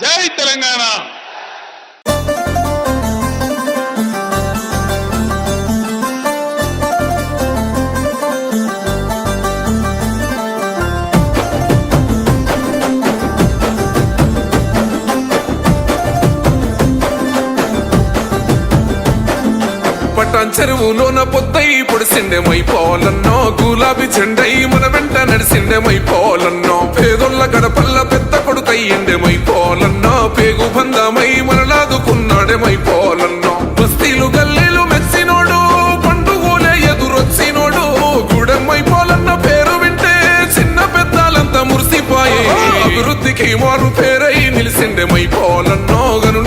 జై తెలంగాణ. పట్టాన్ చెరువులోన పొద్దై పొడిసిండేమైపోవాలన్నో గులాబీ చెండై మన వెంట నడిసిండేమైపోవాలన్నో పేదొల్ల గడపల్ల పెద్ద కొడుకయ్యిండేమైపోవాలన్నో పేగు బంధమై మనలాదుకున్నాడేమైపోవాలన్నో? బస్తీలు గల్లీలు మెచ్చినోడు పండుగోలే ఎదురొచ్చినోడు గూడెమైపోవాలన్న పేరు వింటే చిన్న పెద్దాలంతా మురిసిపోయే. అభివృద్ధికి మారు పేరై నిలిసిండేమైపోవాలన్నో? గను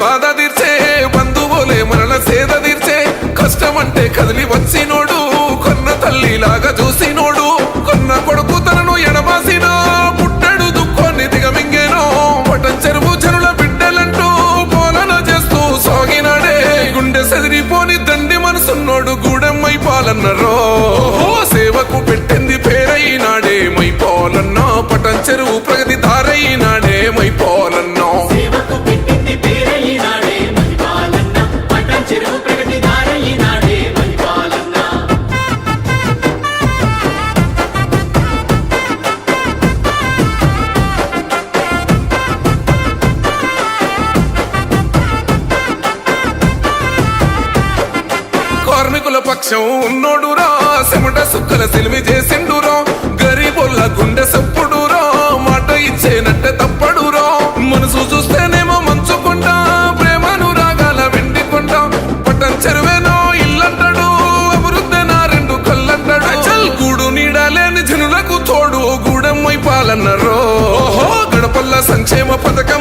బాధ తీర్చే బంధువులే మనల సేద తీర్చే. కష్టమంటే కదిలి వచ్చినోడు కొన్న తల్లిలాగా చూసినోడు కొన్న కొడుకు తనను ఎడమాసినా పుట్టడు దుఃఖాన్ని దిగమింగేనో. పటం చెరువు చెరుల బిడ్డలంటూ పోలన చేస్తూ సాగినాడే. గుండె సెదిరిపోని దండి మనసున్నోడు గూడెమ్మై పాలన్నరో సేవకు పెట్టి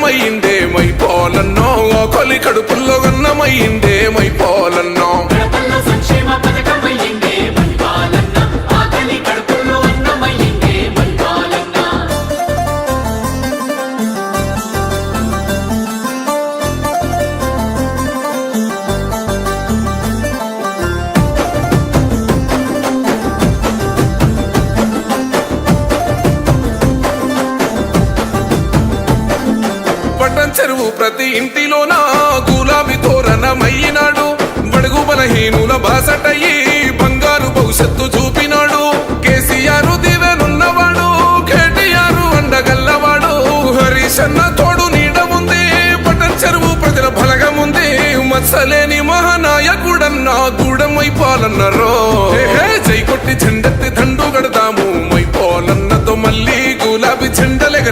పథకమైందే పోలన్నో కొలి కడుపుల్లో గన్నమైందే చెరువు ప్రతి ఇంటిలోన గులాబీ తోరణమయ్యినాడు బడుగు బలహీనుల బాసటయ్యి బంగారు భవిష్యత్తు చూపినాడు. కేసీఆర్ దివెనున్నవాడు కేటీఆర్ అండగల్లవాడు. హరీష్ అన్న తోడు నీడముంది పటన్ చెరువు ప్రజల బలగముంది మత్సలేని మహానాయకుడన్నా గూడమైపాలన్నరో జై కొట్టి చెండెత్తి దండు గడదాము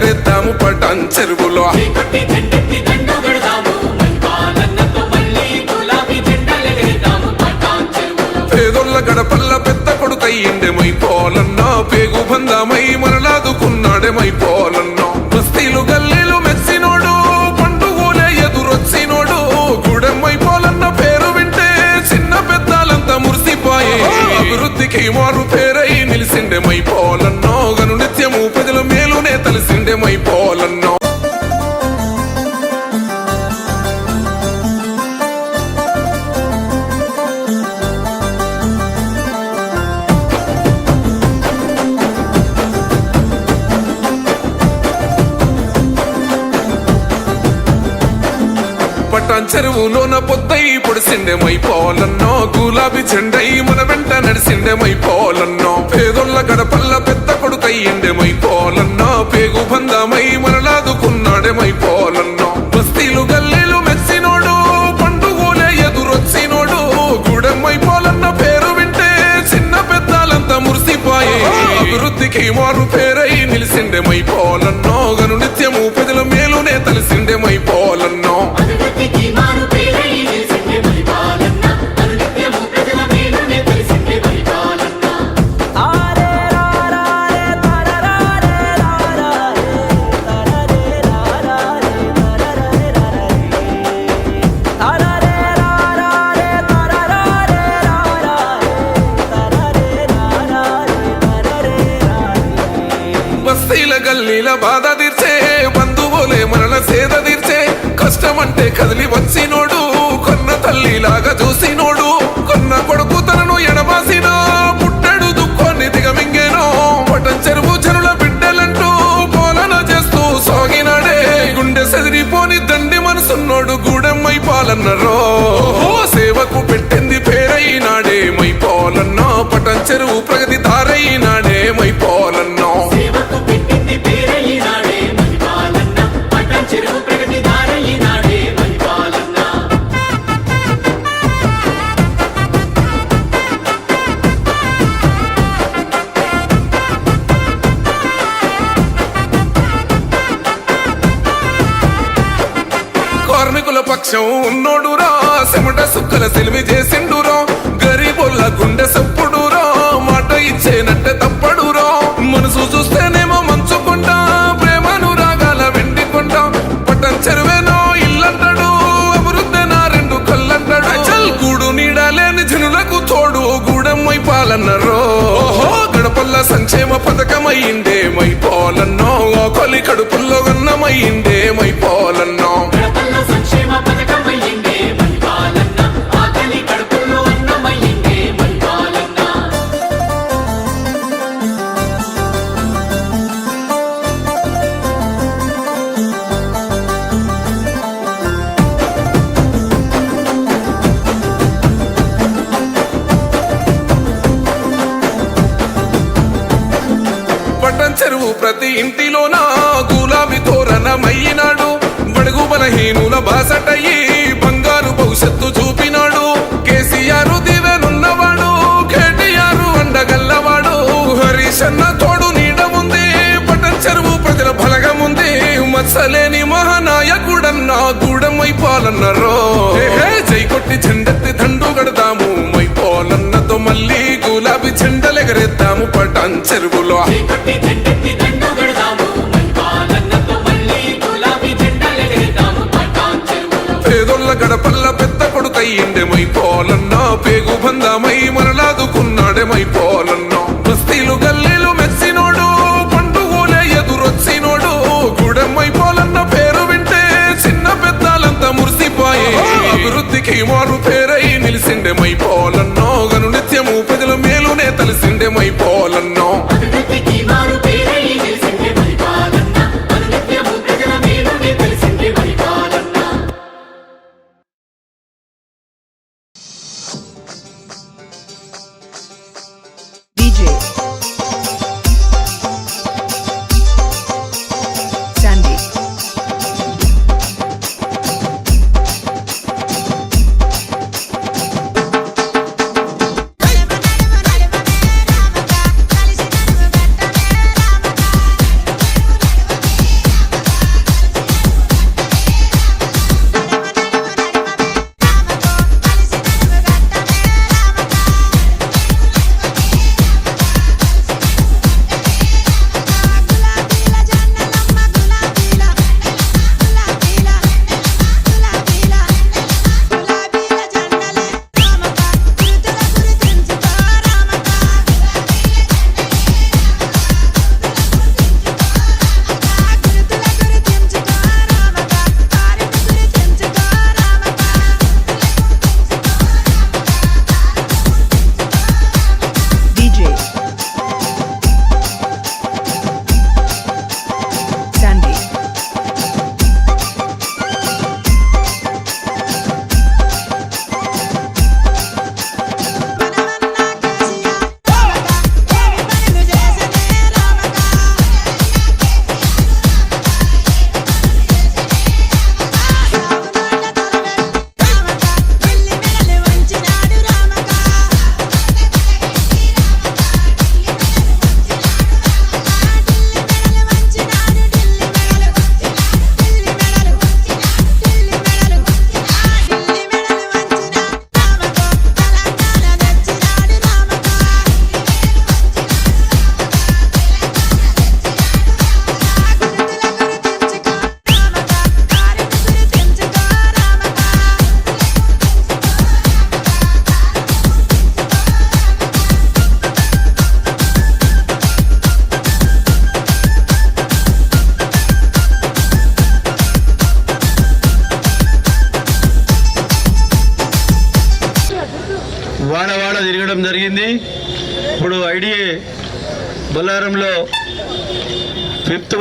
ఎగరేద్దాము పట్టం చెరువులో. చెరువులోన పొద్దై పొడిసిండేమైపోవాలన్నో గులాబీ చెండై మన వెంట నడిసిండేమైపోవాలన్నో పేదొల్ల గడపల్ల పెద్ద కొడుకయ్యిండేమైపోవాలన్నో పేగు బంధమై మనలాదుకున్నాడేమైపోవాలన్నో బస్తీలు గల్లీలు మెచ్చినోడు పండుగోలే ఎదురొచ్చినోడు. గూడెమైపోలన్న పేరు వింటే చిన్న పెద్దాలంతా మురిసిపోయే. అభివృద్ధికి మారు పేరై నిలిసిండేమైపోవాలన్నో గను నిత్యము ప్రజల మేలునే తలిసిండేమైపోవాలన్నో పోలన్నో. కష్టం అంటే కదిలి వచ్చినోడు కొన్న తల్లిలాగా చూసినోడు కొన్న కొడుకు తనను ఎడబాసిన పుట్టడు దుఃఖాన్ని దిగమింగేనో పటం చెరువు చెరుల బిడ్డలంటూ పాలన చేస్తూ సాగినాడే. గుండె సెదిరిపోని దండి మనసున్నోడు గూడెమ్మై పాలన్నరో. సేవకు పెట్టింది పేరైనాడే మై పాలన్నా పటం చెరువు కార్మికుల ఉన్నోడురా సెమట సుక్కల సెలివి చేసిండురా. గరీబుల్ల గుండె సప్పుడురా మాట ఇచ్చేనట్టే తప్పడురా. మనసు చూస్తేనేమో మంచుకుంటా ప్రేమను రాగాల వెండికొండ పట్టం చెరువేనో ఇల్లంటాడు అభివృద్ధి నా రెండు కళ్ళంటాడు చల్ గూడు నీడలేని జనులకు తోడు గూడెమ్మై పాలన్నరో. ఓహో గడపల్ల సంక్షేమ పథకమయ్యిందే మై పోలన్నో. కొలి కడుపుల్లో గన్నమయ్యిందే మై పోలన్నో. బలహీనుల బాసటయ్యి బంగారు భవిష్యత్తు చూపినాడు. కేసీఆర్ దివెనున్నవాడు కేటీఆర్ అండగల్లవాడు. హరీశన్న అన్న తోడు నీడముంది పటన్ చెరువు ప్రజల బలగముంది మత్సలేని మహానాయకుడన్న గూడమై పాలన్నరో. హే హే, జై కొట్టి చెండెత్తి దండు గడదాము మై పోలన్నతో మళ్ళీ గులాబీ చెండలెగరేద్దాము పటాన్ చెరువులో. పెద్ద పోలన్నా పేగు బంధమై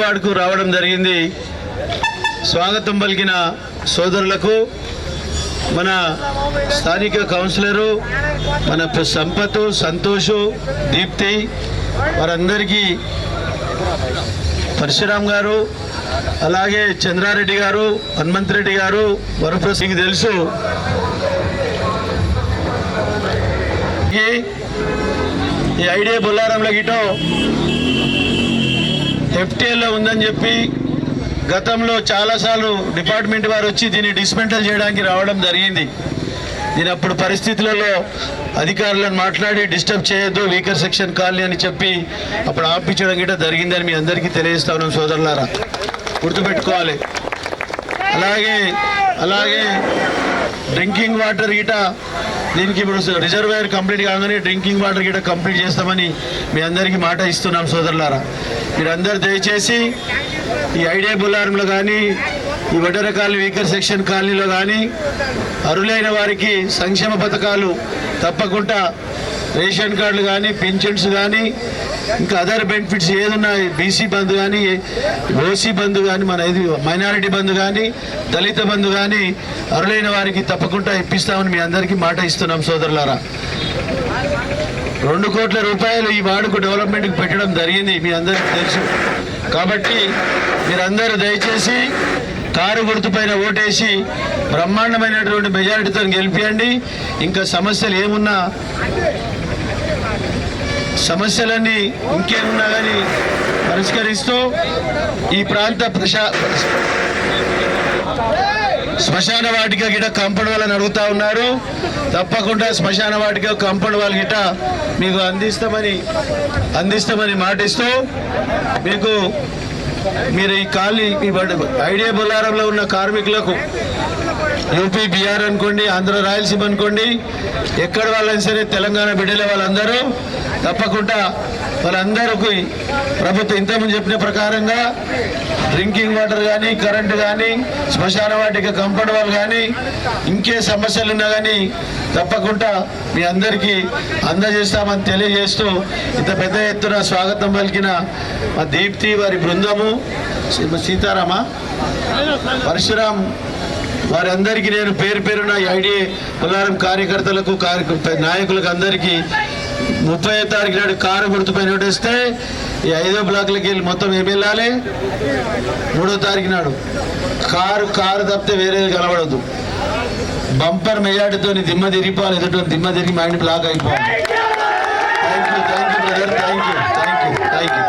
ఫిఫ్త్ రావడం జరిగింది. స్వాగతం పలికిన సోదరులకు మన స్థానిక కౌన్సిలరు మన సంపత్ సంతోషు దీప్తి వారందరికీ పరశురామ్ గారు అలాగే చంద్రారెడ్డి గారు హనుమంత్ రెడ్డి గారు వరప్రసింగ్ తెలుసు. ఈ ఈ ఐడియా బొల్లారంలో గిటో ఎఫ్టీఎల్లో ఉందని చెప్పి గతంలో చాలాసార్లు డిపార్ట్మెంట్ వారు వచ్చి దీన్ని డిస్మెంటల్ చేయడానికి రావడం జరిగింది. దీని అప్పుడు పరిస్థితులలో అధికారులను మాట్లాడి డిస్టర్బ్ చేయొద్దు వీకర్ సెక్షన్ కాలనీ అని చెప్పి అప్పుడు ఆపించడం గిట్ట జరిగిందని మీ అందరికీ తెలియజేస్తా ఉన్నాం సోదరులారా. గుర్తుపెట్టుకోవాలి. అలాగే అలాగే డ్రింకింగ్ వాటర్ గిట దీనికి ఇప్పుడు రిజర్వాయర్ కంప్లీట్ కాగానే డ్రింకింగ్ వాటర్ గిట్ట కంప్లీట్ చేస్తామని మీ అందరికీ మాట ఇస్తున్నాం సోదరులారా. మీరందరూ దయచేసి ఈ ఐడియా బుల్లారంలో కానీ ఈ వడ్డర కాలనీ వీకర్ సెక్షన్ కాలనీలో కానీ అరులైన వారికి సంక్షేమ పథకాలు తప్పకుండా రేషన్ కార్డులు కానీ పెన్షన్స్ కానీ ఇంకా అదర్ బెనిఫిట్స్ ఏదున్నా బీసీ బంధు కానీ ఓసీ బంధు కానీ మన ఇది మైనారిటీ బంధు కానీ దళిత బంధు కానీ అరులైన వారికి తప్పకుండా ఇప్పిస్తామని మీ అందరికీ మాట ఇస్తున్నాం సోదరులారా. రెండు కోట్ల రూపాయలు ఈ వార్డుకు డెవలప్మెంట్కి పెట్టడం జరిగింది మీ అందరికీ తెలుసు. కాబట్టి మీరందరూ దయచేసి కారు గుర్తుపైన ఓటేసి బ్రహ్మాండమైనటువంటి మెజారిటీతో గెలిపియండి. ఇంకా సమస్యలు ఏమున్నా సమస్యలన్నీ ఇంకేమున్నా కానీ పరిష్కరిస్తూ ఈ ప్రాంత ప్రశా శ్మశాన వాటిక గిట కంపౌండ్ వాళ్ళని అడుగుతా ఉన్నారు. తప్పకుండా శ్మశాన వాటిక కంపౌండ్ వాళ్ళ గిట మీకు అందిస్తామని అందిస్తామని మాటిస్తూ మీకు మీరు ఈ ఖాళీ ఈ ఐడియా బొల్లారంలో ఉన్న కార్మికులకు యూపీ బీఆర్ అనుకోండి ఆంధ్ర రాయలసీమ అనుకోండి ఎక్కడ వాళ్ళని సరే తెలంగాణ బిడ్డలే వాళ్ళందరూ తప్పకుండా వాళ్ళందరికీ ప్రభుత్వం ఇంతకుముందు చెప్పిన ప్రకారంగా డ్రింకింగ్ వాటర్ కానీ కరెంటు కానీ శ్మశాన వాటిక కంపౌండ్ వాళ్ళు కానీ ఇంకే సమస్యలు ఉన్నా కానీ తప్పకుండా మీ అందరికీ అందజేస్తామని తెలియజేస్తూ ఇంత పెద్ద ఎత్తున స్వాగతం పలికిన మా దీప్తి వారి బృందము సీతారామ పరశురామ్ వారందరికీ నేను పేరు పేరున ఈ ఐడియా పుల్లారం కార్యకర్తలకు నాయకులకు అందరికీ ముప్పై తారీఖు నాడు కారు గుర్తుపై నోటిస్తే ఈ ఐదో బ్లాక్లకి వెళ్ళి మొత్తం ఏమి వెళ్ళాలి? మూడో తారీఖు నాడు కారు కారు తప్పితే వేరేది కనబడదు. బంపర్ మెజార్టీతో దిమ్మ తిరిగిపోవాలి ఎదుటి దిమ్మ తిరిగి మైండ్ బ్లాక్ అయిపోవాలి. Thank you thank you brother thank you thank you thank you